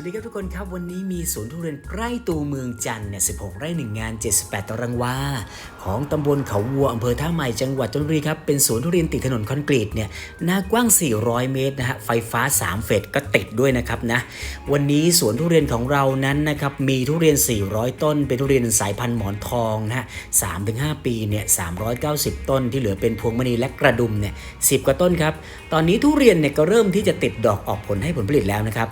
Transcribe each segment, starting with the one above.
วัสดีครับทุกคนครับ วันนี้มีสวนทุเรียนใกล้ตัวเมืองจันทร์เนี่ย16 ไร่หนึ่งงาน 78 ตารางวา ของตำบลเขาวัวอำเภอท่าใหม่จังหวัดชลบุรีครับ เป็นสวนทุเรียนติดถนนคอนกรีตเนี่ยหน้ากว้าง 400 เมตรนะฮะ ไฟฟ้า 3 เฟสก็ติดด้วยนะครับนะ วันนี้สวนทุเรียนของเรานั้นนะครับ มีทุเรียน 400 ต้น เป็นทุเรียนสายพันธุ์หมอนทองนะฮะ3-5 ปีเนี่ย 390 ต้นที่เหลือเป็นพวงมณีและกระดุมเนี่ย10 กว่าต้นครับ ตอนนี้ทุเรียนเนี่ยก็เริ่มที่จะติดดอกออกผลให้ผลผลิตแล้วนะครับ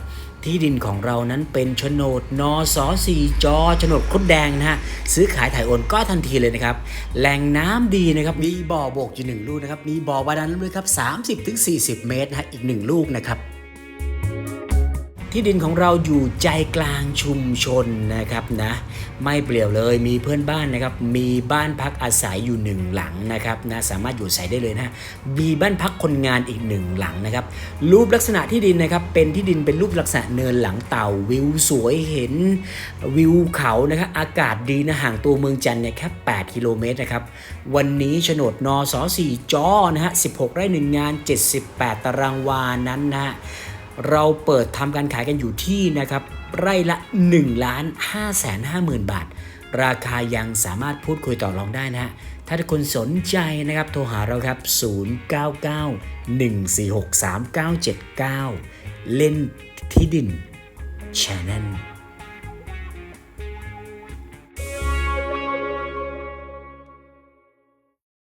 ที่ดินของเรานั้นเป็นโฉนดนสสีจอโฉนดคดแดงนะฮะซื้อขายถ่ายโอนก็ทันทีเลยนะครับแหล่งน้ำดีนะครับมีบ่อโบกอยู่หนึ่งลูกนะครับมีบ่อบาดาลด้วยครับ30-40เมตรนะฮะอีกหนึ่งลูกนะครับ ที่ดินของเราอยู่ใจกลางชุมชนนะครับนะไม่เปลี่ยวเลยมีเพื่อนบ้านนะครับ มีบ้านพักอาศัยอยู่หนึ่งหลังนะครับนะสามารถอยู่อาศัยได้เลยนะมีบ้านพักคนงานอีกหนึ่งหลังนะครับ รูปลักษณะที่ดินนะครับ เป็นที่ดินเป็นรูปลักษณะเนินหลังเต่าวิวสวยเห็นวิวเขานะครับอากาศดีนะห่างตัวเมืองจันทร์เนี่ยแค่8กิโลเมตรนะครับวันนี้โฉนดนสสี่จอนะฮะ16ไร่หนึ่งงาน 78 ตารางวานั้นนะฮะ เราเปิดทำการขายกันอยู่ที่นะครับไร่ละ1ล้าน5แสน5หมื่นบาท ราคายังสามารถพูดคุยต่อรองได้นะฮะ ถ้าทุกคนสนใจนะครับโทรหาเราครับ 099 146 3979 เล่นที่ดิน Channel